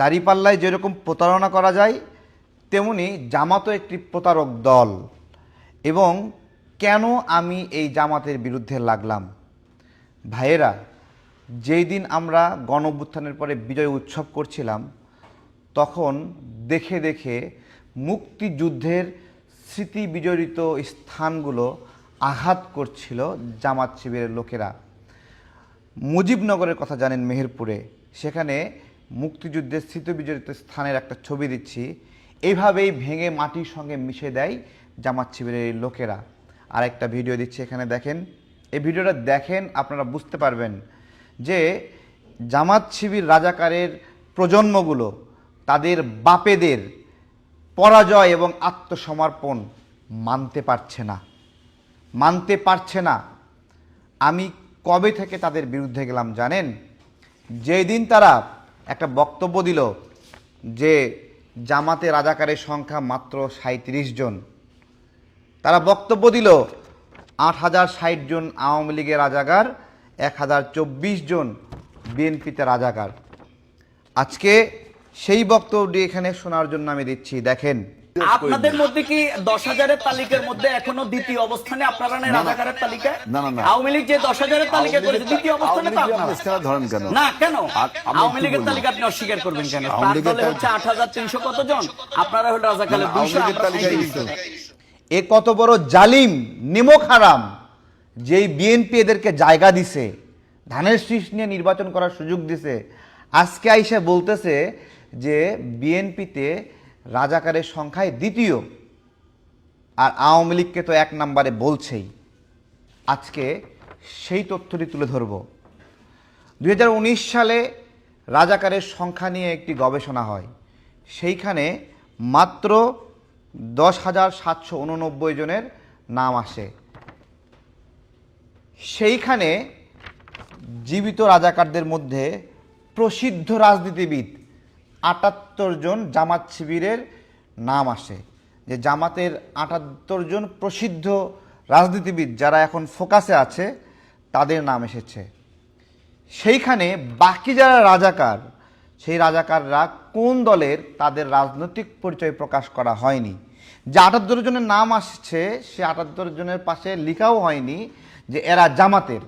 দাড়িপাল্লায় যেরকম প্রতারণা করা যায়, তেমনি জামাতও একটি প্রতারক দল। এবং কেন আমি এই জামাতের বিরুদ্ধে লাগলাম? ভাইয়েরা, যেই দিন আমরা গণ পরে বিজয় উৎসব করছিলাম, তখন দেখে দেখে মুক্তিযুদ্ধের স্মৃতি বিজড়িত স্থানগুলো আঘাত করছিল জামাত শিবিরের লোকেরা। মুজিবনগরের কথা জানেন মেহেরপুরে। সেখানে মুক্তিযুদ্ধের স্মৃতি বিজড়িত স্থানের একটা ছবি দিচ্ছি। এইভাবেই ভেঙে মাটির সঙ্গে মিশে দেয় জামাত শিবিরের লোকেরা। আর একটা ভিডিও দিচ্ছি এখানে দেখেন। এই ভিডিওটা দেখেন, আপনারা বুঝতে পারবেন যে জামাত শিবির রাজাকারের প্রজন্মগুলো, তাদের বাপেদের পরাজয় এবং আত্মসমর্পণ মানতে পারছে না। মানতে পারছে না। আমি কবে থেকে তাদের বিরুদ্ধে গেলাম জানেন? যেই দিন তারা একটা বক্তব্য দিল যে জামাতে রাজাকারের সংখ্যা মাত্র সাঁত্রিশ জন। তারা বক্তব্য দিল, আট হাজার ষাট জন আওয়ামী লীগের রাজাকার, এক হাজার চব্বিশ জন বিএনপিতে রাজাকার। আজকে সেই বক্তব্যটি এখানে শোনার জন্য আমি দিচ্ছি। দেখেন আপনাদের মধ্যে কি দশ হাজারের তালিকার মধ্যে এখনও দ্বিতীয় অবস্থানে আপনারা রাজাকারের তালিকায় না, না, না। আওয়ামী লীগ যে দশ হাজারের তালিকা করেছে দ্বিতীয় অবস্থানে তো আপনারা। ধরেন কেন? না কেন? আওয়ামী লীগের তালিকা আপনি অস্বীকার করবেন কেন? তার দলে হচ্ছে আট হাজার তিনশো কতজন আপনারা হলো রাজাকারের দুইশো। এ কত বড় জালিম নিমক হারাম যেই বিএনপি এদেরকে জায়গা দিছে ধানের শীষ নিয়ে নির্বাচন করার সুযোগ দিছে। আজকে আইসা বলতেছে যে বিএনপিতে রাজাকারের সংখ্যায় দ্বিতীয়। আর আওয়ামী লীগকে তো এক নম্বরে বলছেই। আজকে সেই তথ্যটি তুলে ধরব। দু হাজার উনিশ সালে রাজাকারের সংখ্যা নিয়ে একটি গবেষণা হয়। সেইখানে মাত্র দশ হাজার সাতশো উননব্বই জনের নাম আসে। সেইখানে জীবিত রাজাকারদের মধ্যে প্রসিদ্ধ রাজনীতিবিদ আটাত্তর জন জামাত শিবিরের নাম আসে। যে জামাতের আটাত্তর জন প্রসিদ্ধ রাজনীতিবিদ যারা এখন ফোকাসে আছে, তাদের নাম এসেছে। সেইখানে বাকি যারা রাজাকার, সেই রাজাকাররা কোন দলের তাদের রাজনৈতিক পরিচয় প্রকাশ করা হয়নি। যে আটাত্তর জনের নাম আসছে, সে আটাত্তর জনের পাশে লেখাও হয়নি যে এরা জামাতের।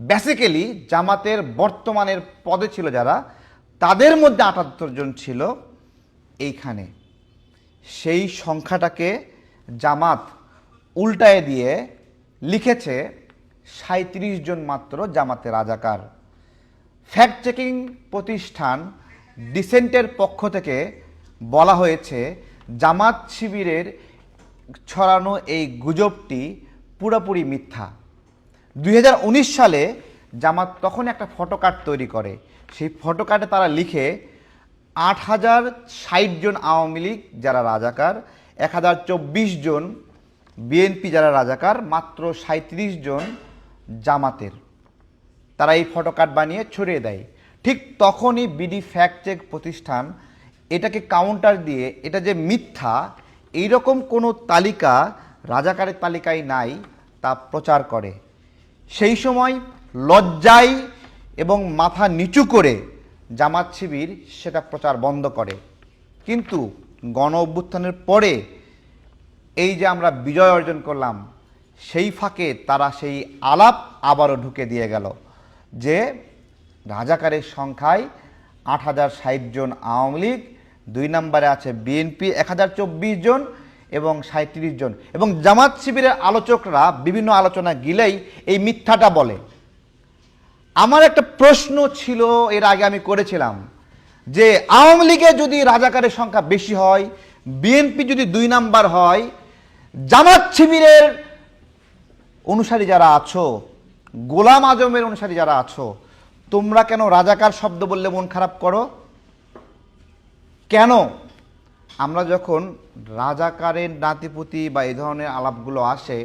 বেসিক্যালি জামাতের বর্তমানের পদে ছিল যারা তাদের মধ্যে আটাত্তর জন ছিল এইখানে। সেই সংখ্যাটাকে জামাত উল্টায় দিয়ে লিখেছে সাঁত্রিশ জন মাত্র জামাতে রাজাকার। ফ্যাক্ট চেকিং প্রতিষ্ঠান ডিসেন্টের পক্ষ থেকে বলা হয়েছে, জামাত শিবিরের ছড়ানো এই গুজবটি পুরোপুরি মিথ্যা। দুই হাজার উনিশ সালে জামাত তখন একটা ফটো কার্ড তৈরি করে। সেই ফটো কার্ডে তারা লিখে আট হাজার ষাট জন আওয়ামী লীগ যারা রাজাকার এক হাজার চব্বিশ জন বিএনপি যারা রাজাকার, মাত্র সাঁত্রিশ জন জামাতের। তারা এই ফটো কার্ড বানিয়ে ছড়িয়ে দেয়। ঠিক তখনই বিডি ফ্যাক্ট চেক প্রতিষ্ঠান এটাকে কাউন্টার দিয়ে, এটা যে মিথ্যা, এইরকম কোনো তালিকা রাজাকারের তালিকায় নাই তা প্রচার করে। সেই সময় লজ্জায় এবং মাথা নিচু করে জামাত শিবির সেটা প্রচার বন্ধ করে। কিন্তু গণ অভ্যুত্থানের পরে এই যে আমরা বিজয় অর্জন করলাম, সেই ফাঁকে তারা সেই আলাপ আবারও ঢুকে দিয়ে গেল যে রাজাকারের সংখ্যায় আট হাজার ষাট জন আওয়ামী লীগ, দুই নম্বরে আছে বিএনপি এক হাজার চব্বিশ জন এবং সাঁত্রিশ জন। এবং জামাত শিবিরের আলোচকরা বিভিন্ন আলোচনা গিলেই এই মিথ্যাটা বলে। আমার একটা প্রশ্ন ছিল, এর আগে আমি করেছিলাম, যে আওয়ামী লীগে যদি রাজাকারের সংখ্যা বেশি হয়, বিএনপি যদি দুই নাম্বার হয়, জামাত শিবিরের অনুসারী যারা আছো, গোলাম আজমের অনুসারী যারা আছো, তোমরা কেন রাজাকার শব্দ বললে মন খারাপ করো? কেন? আমরা যখন রাজাকারের নাতিপুতি বা এই ধরনের আলাপগুলো আসে,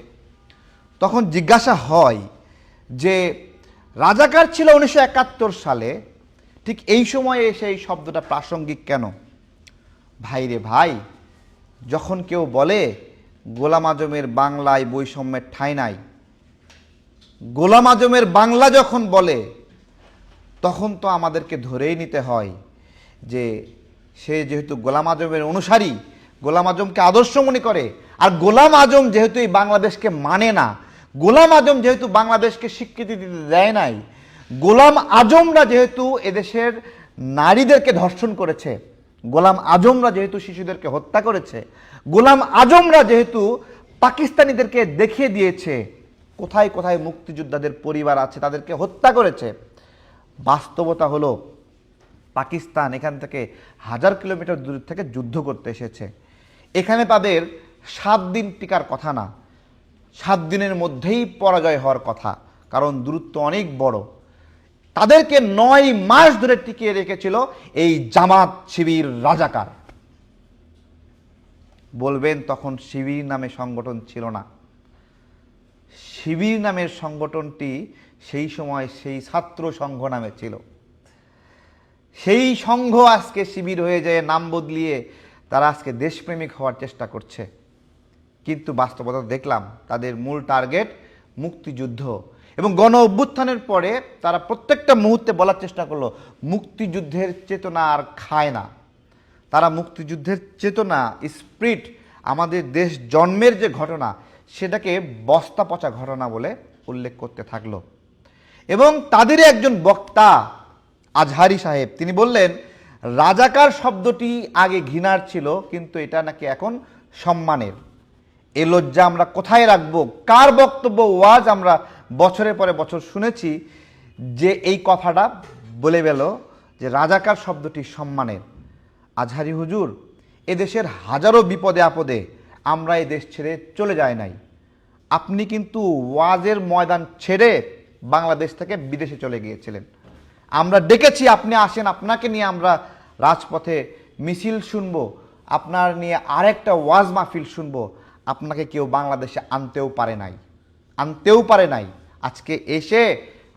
তখন জিজ্ঞাসা হয় যে রাজাকার ছিল উনিশশো একাত্তর সালে। ঠিক এই সময়ে এসে এই শব্দটা প্রাসঙ্গিক কেন? ভাই রে ভাই, যখন কেউ বলে, গোলাম আজমের বাংলায় বৈষম্যের ঠাঁই নাই। গোলাম আজমের বাংলা যখন বলে, তখন তো আমাদেরকে ধরেই নিতে হয় যে, সে যেহেতু গোলাম আজমের অনুসারী, গোলাম আজমকে আদর্শ মনে করে। আর গোলাম আজম যেহেতু এই বাংলাদেশকে মানে না গোলাম আজম যেহেতু বাংলাদেশকে স্বীকৃতি দিতে দেয় নাই, গোলাম আজমরা যেহেতু এদেশের নারীদেরকে ধর্ষণ করেছে, গোলাম আজমরা যেহেতু শিশুদেরকে হত্যা করেছে, গোলাম আজমরা যেহেতু পাকিস্তানিদেরকে দেখিয়ে দিয়েছে, কোথায় কোথায় মুক্তিযোদ্ধাদের পরিবার আছে তাদেরকে হত্যা করেছে, বাস্তবতা হলো পাকিস্তান এখান থেকে হাজার কিলোমিটার দূর থেকে যুদ্ধ করতে এসেছে। এখানে তাদের সাত দিন টিকার কথা না। সাত দিনের মধ্যেই পরাজয় হওয়ার কথা, কারণ দূরত্ব অনেক বড়। তাদেরকে নয় মাস ধরে টিকিয়ে রেখেছিল এই জামাত শিবির রাজাকার। বলবেন তখন শিবির নামে সংগঠন ছিল না। শিবির নামের সংগঠনটি সেই সময় সেই ছাত্র সংঘ নামে ছিল। সেই সংঘ আজকে শিবির হয়ে যায়, নাম বদলিয়ে তারা আজকে দেশপ্রেমিক হওয়ার চেষ্টা করছে। কিন্তু বাস্তবতা দেখলাম, তাদের মূল টার্গেট মুক্তিযুদ্ধ। এবং গণ অভ্যুত্থানের পরে তারা প্রত্যেকটা মুহূর্তে বলার চেষ্টা করল, মুক্তিযুদ্ধের চেতনা আর খায় না। তারা মুক্তিযুদ্ধের চেতনা স্প্রিট আমাদের দেশ জন্মের যে ঘটনা, সেটাকে বস্তা পচা ঘটনা বলে উল্লেখ করতে থাকল। এবং তাদেরই একজন বক্তা, আজহারি সাহেব, তিনি বললেন, রাজাকার শব্দটি আগে ঘৃণার ছিল, কিন্তু এটা নাকি এখন সম্মানের। এ লজ্জা আমরা কোথায় রাখব? কার বক্তব্য ওয়াজ আমরা বছরের পরে বছর শুনেছি যে এই কথাটা বলে গেল যে রাজাকার শব্দটি সম্মানের। আজহারি হুজুর, এদেশের হাজারো বিপদে আপদে আমরা এই দেশ ছেড়ে চলে যায় নাই। আপনি কিন্তু ওয়াজের ময়দান ছেড়ে বাংলাদেশ থেকে বিদেশে চলে গিয়েছিলেন। আমরা ডেকেছি, আপনি আসেন, আপনাকে নিয়ে আমরা রাজপথে মিছিল শুনব, আপনার নিয়ে আরেকটা ওয়াজ মাহফিল শুনব। আপনাকে কেউ বাংলাদেশে আনতেও পারে নাই। আনতেও পারে নাই। আজকে এসে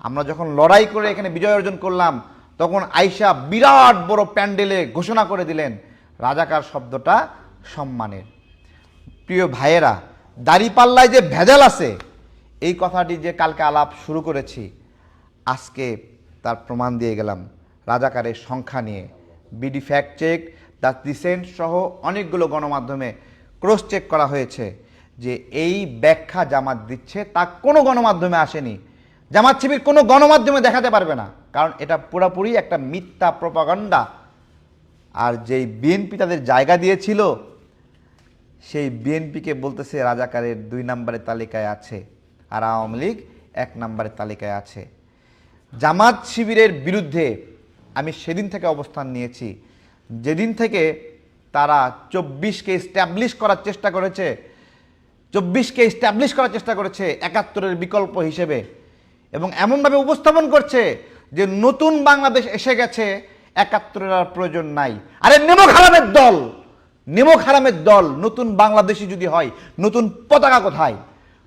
আমরা যখন লড়াই করে এখানে বিজয় অর্জন করলাম, তখন আইসা বিরাট বড় প্যান্ডেলে ঘোষণা করে দিলেন, রাজাকার শব্দটা সম্মানের। প্রিয় ভাইয়েরা, দাড়িপাল্লায় যে ভেজাল আছে, এই কথাটি যে কালকে আলাপ শুরু করেছি, আজকে তার প্রমাণ দিয়ে গেলাম। রাজাকারের সংখ্যা নিয়ে। BD fact check, the Decent সহ অনেকগুলো গণমাধ্যমে ক্রস চেক করা হয়েছে যে এই ব্যাখ্যা জামাত দিচ্ছে, তা কোনো গণমাধ্যমে আসেনি। জামাত শিবির কোনো গণমাধ্যমে দেখাতে পারবে না, কারণ এটা পুরোপুরি একটা মিথ্যা প্রপাগান্ডা। আর যেই বিএনপি তাদের জায়গা দিয়েছিল, সেই বিএনপিকে বলতেছে রাজাকারের দুই নম্বরের তালিকায় আছে, আর আওয়ামী লীগ এক নম্বরের তালিকায় আছে। জামাত শিবিরের বিরুদ্ধে আমি সেদিন থেকে অবস্থান নিয়েছি। যেদিন থেকে তারা চব্বিশকে স্ট্যাবলিশ করার চেষ্টা করেছে। চব্বিশকে স্ট্যাবলিশ করার চেষ্টা করেছে একাত্তরের বিকল্প হিসেবে। এবং এমনভাবে উপস্থাপন করছে যে নতুন বাংলাদেশ এসে গেছে, একাত্তরের আর প্রয়োজন নাই। আরে নেমক হারামের দল! নেমক হারামের দল, নতুন বাংলাদেশি যদি হয়, নতুন পতাকা কোথায়?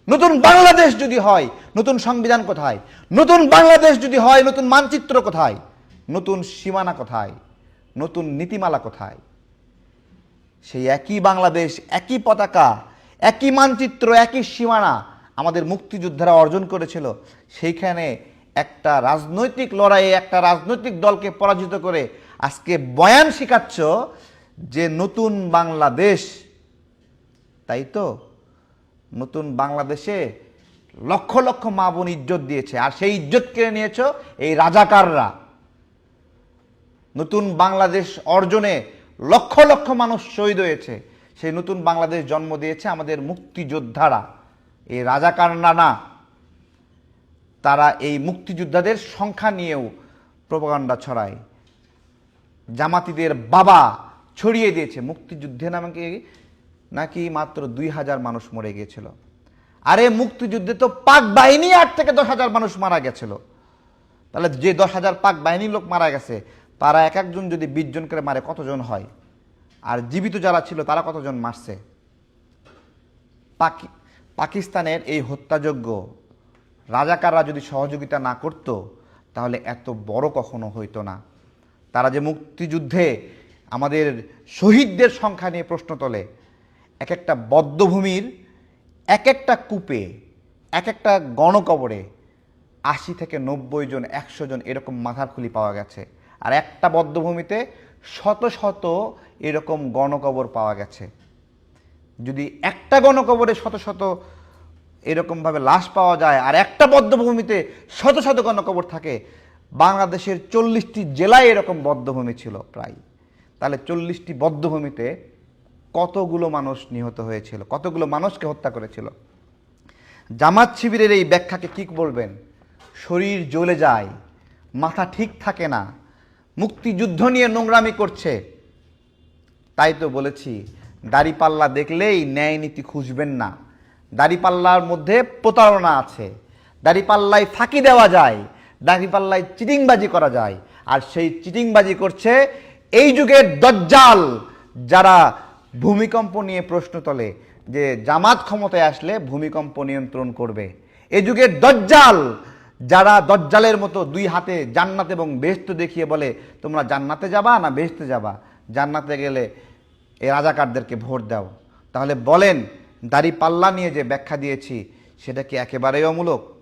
নতুন বাংলাদেশ যদি হয়, নতুন সংবিধান কোথায়? নতুন বাংলাদেশ যদি হয়, নতুন মানচিত্র কোথায়? নতুন সীমানা কোথায়? নতুন নীতিমালা কোথায়? সেই একই বাংলাদেশ, একই পতাকা, একই মানচিত্র, একই সীমানা আমাদের মুক্তিযোদ্ধারা অর্জন করেছিল। সেইখানে একটা রাজনৈতিক লড়াইয়ে একটা রাজনৈতিক দলকে পরাজিত করে আজকে বয়ান শিখাচ্ছ যে নতুন বাংলাদেশ, তাই তো? নতুন বাংলাদেশে লক্ষ লক্ষ মা বোন ইজ্জত দিয়েছে আর সেই ইজ্জত কেড়ে নিয়েছ এই রাজাকাররা। নতুন বাংলাদেশ অর্জনে লক্ষ লক্ষ মানুষ শহীদ হয়েছে। সেই নতুন বাংলাদেশ জন্ম দিয়েছে আমাদের মুক্তিযোদ্ধারা। এই রাজাকার নানা, তারা এই মুক্তিযোদ্ধাদের সংখ্যা নিয়েও প্রপাগান্ডা ছড়ায়। জামাতিদের বাবা ছড়িয়ে দিয়েছে। মুক্তিযুদ্ধে নাকি নাকি মাত্র দুই হাজার মানুষ মরে গিয়েছিল। আরে মুক্তিযুদ্ধে তো পাক বাহিনী আট থেকে দশ হাজার মানুষ মারা গেছিল। তাহলে যে দশ হাজার পাক বাহিনীর লোক মারা গেছে তারা এক একজন যদি বিশ জন করে মারে, কতজন হয়? আর জীবিত যারা ছিল, তারা কতজন মারছে? পাকি পাকিস্তানের এই হত্যাযোগ্য রাজাকাররা যদি সহযোগিতা না করত, তাহলে এত বড় কখনো হইতো না। তারা যে মুক্তিযুদ্ধে আমাদের শহীদদের সংখ্যা নিয়ে প্রশ্ন তোলে, এক একটা বদ্ধভূমির এক একটা কূপে, এক একটা গণকবরে আশি থেকে নব্বই জন, একশো জন এরকম মাথার খুলি পাওয়া গেছে। আর একটা বদ্ধভূমিতে শত শত এরকম গণকবর পাওয়া গেছে। যদি একটা গণকবরে শত শত এরকমভাবে লাশ পাওয়া যায় আর একটা বদ্ধভূমিতে শত শত গণকবর থাকে, বাংলাদেশের চল্লিশটি জেলায় এরকম বদ্ধভূমি ছিল প্রায়। তাহলে চল্লিশটি বদ্ধভূমিতে কতগুলো মানুষ নিহত হয়েছিল, কতগুলো মানুষকে হত্যা করেছিল? জামাত শিবিরের এই ব্যাখ্যাকে কি বলবেন? শরীর জ্বলে যায়, মাথা ঠিক থাকে না মুক্তিযুদ্ধ নিয়ে নোংরামি করছে। তাই তো বলেছি, দাড়িপাল্লা দেখলেই ন্যায় নীতি খুঁজবেন না। দাড়িপাল্লার মধ্যে প্রতারণা আছে। দাড়িপাল্লায় ফাঁকি দেওয়া যায়। দাড়িপাল্লায় চিটিংবাজি করা যায়। আর সেই চিটিংবাজি করছে এই যুগের দজ্জাল, যারা ভূমিকম্প নিয়ে প্রশ্ন তোলে যে জামাত ক্ষমতায় আসলে ভূমিকম্প নিয়ন্ত্রণ করবে। এই যুগের দজ্জাল যারা দজ্জালের মতো দুই হাতে জান্নাত এবং বেহস্ত দেখিয়ে বলে, তোমরা জান্নাতে যাবা না বেহস্তে যাবা? জান্নাতে গেলে এই রাজাকারদেরকে ভোট দাও। তাহলে বলেন, দাড়ি পাল্লা নিয়ে যে ব্যাখ্যা দিয়েছি, সেটা কি একেবারেই অমূলক?